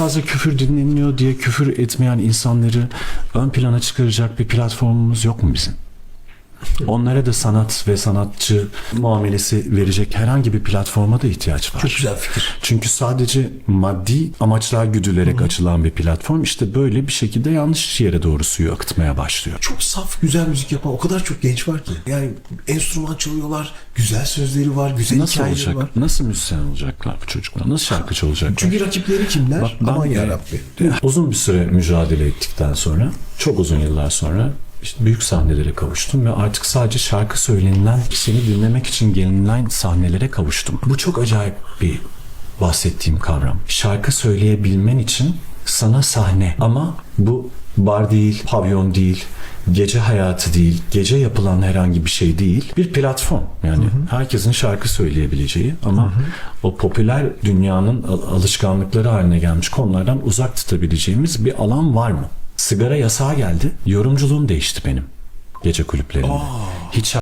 fazla küfür dinleniyor diye küfür etmeyen insanları ön plana çıkaracak bir platformumuz yok mu bizim? Onlara da sanat ve sanatçı muamelesi verecek herhangi bir platforma da ihtiyaç var. Çok güzel fikir. Çünkü sadece maddi amaçlar güdülerek açılan bir platform işte böyle bir şekilde yanlış yere doğru suyu akıtmaya başlıyor. Çok saf güzel müzik yapan o kadar çok genç var ki. Yani enstrüman çalıyorlar, güzel sözleri var, güzel Nasıl hikayeleri olacak? var. Nasıl müzisyen olacaklar bu çocuklar? Nasıl şarkı çalacaklar? Çünkü rakipleri kimler? Bak, Aman yarabbi. Uzun bir süre mücadele ettikten sonra, çok uzun yıllar sonra işte büyük sahnelere kavuştum ve artık sadece şarkı söylenilen, seni dinlemek için gelinilen sahnelere kavuştum. Bu çok acayip bir bahsettiğim kavram. Şarkı söyleyebilmen için sana sahne ama bu bar değil, pavyon değil, gece hayatı değil, gece yapılan herhangi bir şey değil. Bir platform yani herkesin şarkı söyleyebileceği ama o popüler dünyanın al- alışkanlıkları haline gelmiş konulardan uzak tutabileceğimiz bir alan var mı? Sigara yasağı geldi. Yorumculuğum değişti benim gece kulüplerinde. Hiç